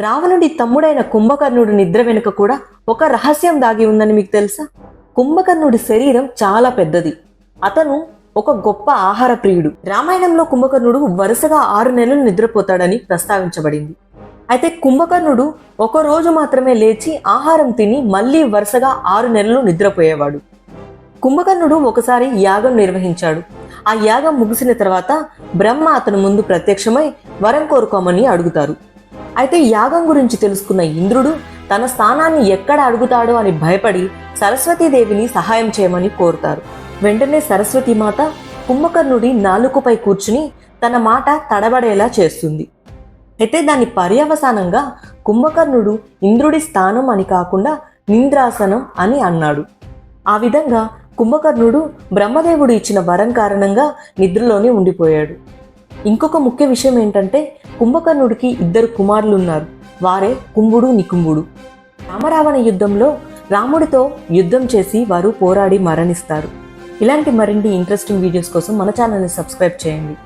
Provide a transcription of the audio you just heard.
రావణుడి తమ్ముడైన కుంభకర్ణుడు నిద్ర వెనుక కూడా ఒక రహస్యం దాగి ఉందని మీకు తెలుసా? కుంభకర్ణుడి శరీరం చాలా పెద్దది. అతను ఒక గొప్ప ఆహార ప్రియుడు. రామాయణంలో కుంభకర్ణుడు వరుసగా ఆరు నెలలు నిద్రపోతాడని ప్రస్తావించబడింది. అయితే కుంభకర్ణుడు ఒక రోజు మాత్రమే లేచి ఆహారం తిని మళ్ళీ వరుసగా ఆరు నెలలు నిద్రపోయేవాడు. కుంభకర్ణుడు ఒకసారి యాగం నిర్వహించాడు. ఆ యాగం ముగిసిన తర్వాత బ్రహ్మ అతని ముందు ప్రత్యక్షమై వరం కోరుకోమని అడుగుతారు. అయితే యాగం గురించి తెలుసుకున్న ఇంద్రుడు తన స్థానాన్ని ఎక్కడ అడుగుతాడో అని భయపడి సరస్వతీదేవిని సహాయం చేయమని కోరుతారు. వెంటనే సరస్వతీమాత కుంభకర్ణుడి నాలుకపై కూర్చుని తన మాట తడబడేలా చేస్తుంది. అయితే దాని పర్యవసానంగా కుంభకర్ణుడు ఇంద్రుడి స్థానం అని కాకుండా నింద్రాసనం అని అన్నాడు. ఆ విధంగా కుంభకర్ణుడు బ్రహ్మదేవుడు ఇచ్చిన వరం కారణంగా నిద్రలోనే ఉండిపోయాడు. ఇంకొక ముఖ్య విషయం ఏంటంటే కుంభకర్ణుడికి ఇద్దరు కుమారులు ఉన్నారు వారే కుంభుడు నికుంభుడు. రామరావణ యుద్ధంలో రాముడితో యుద్ధం చేసి వారు పోరాడి మరణిస్తారు. ఇలాంటి మరిన్ని ఇంట్రెస్టింగ్ వీడియోస్ కోసం మన ఛానల్ని సబ్స్క్రైబ్ చేయండి.